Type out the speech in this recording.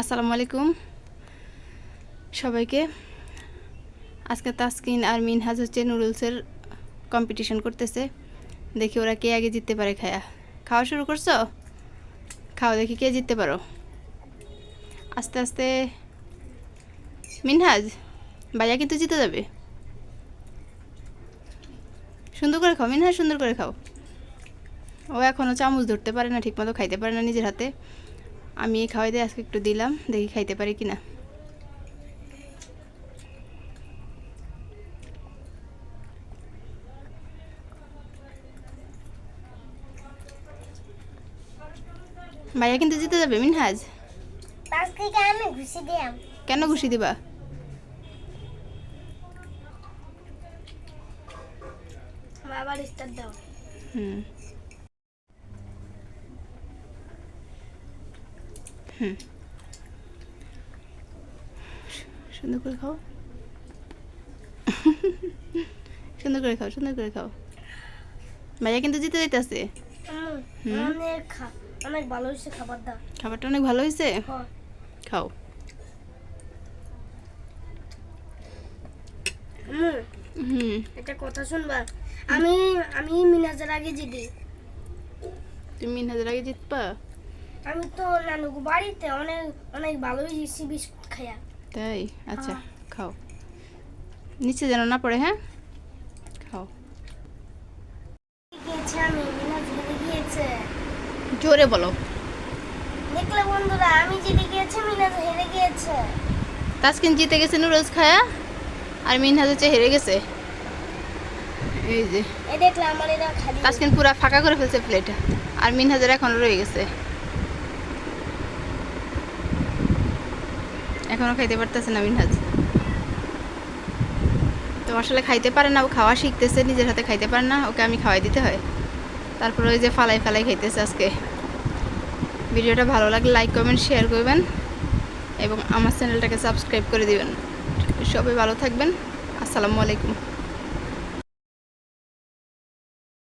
আসসালামু আলাইকুম। সবাইকে আজকে তাসকিন আর মিনহাজ হচ্ছে নুডলসের কম্পিটিশন করতেছে। দেখি ওরা কে আগে জিততে পারে খায়া। খাওয়া শুরু করছ? খাও, দেখি কে জিততে পারো। আস্তে আস্তে। মিনহাজ, ভাইয়া কিন্তু জিতে যাবে। সুন্দর করে খাও, মিনহাজ সুন্দর করে খাও। ও এখনও চামচ ধরতে পারে না, ঠিকমতো খাইতে পারে না নিজের হাতে। আমি এই খাওয়াই দিয়ে আজকে একটু দিলাম দেখি খাইতে পারি কি না ভাইয়া কিন্তু জিতে যাবে মিনহাজ। পাঁচ থেকে আমি ঘুষি দিলাম। কেন ঘুষি দিবা? স্টার দাও। হুম। হুম। সুন্দর করে খাও। সুন্দর করে খাও সুন্দর করে খাও। ভাইয়া কিন্তু জিতে যাইতেছে। হুম। অনেক খা- অনেক ভালো হয়েছে খাবারটা। খাবারটা অনেক ভালো হয়েছে? হ্যাঁ। খাও। হুম, হুম। একটা কথা শুনবা? আমি আমি মিনাজের আগে জিদি তুমি মিনহাজের আগে জিতবা? আমি তো নানুকু বাড়িতে অনেক অনেক ভালো হয়েছি বিস্কুট খাইয়া। তাই? আচ্ছা হ্যাঁ। খাও। নিচে যেন না পড়ে হ্যাঁ? খাও। জোরে বলো। দেখলে বন্ধুরা আমি জিতে গিয়েছি মিনাজ হেরে গিয়েছে। তাসকিন জিতে গেছে নুডলস খায়া আর মিনহাজ হচ্ছে হেরে গেছে। এই যে। এই দেখলে আমার এরা খালি। তাসকিন পুরা ফাঁকা করে ফেলছে প্লেট আর মিনহাজের এখনও রয়ে গেছে। এখনও খাইতে পারতেছে না মিনহাজ। তো আসলে খাইতে পারে না, ও খাওয়া শিখতেছে, নিজের হাতে খাইতে পারে না, ওকে আমি খাওয়াই দিতে হয়। তারপরে ওই যে ফালাই ফালাই খাইতেছে আজকে। ভিডিওটা ভালো লাগলে লাইক কমেন্ট শেয়ার করবেন এবং আমার চ্যানেলটাকে সাবস্ক্রাইব করে দিবেন। সবাই ভালো থাকবেন। আসসালামু আলাইকুম।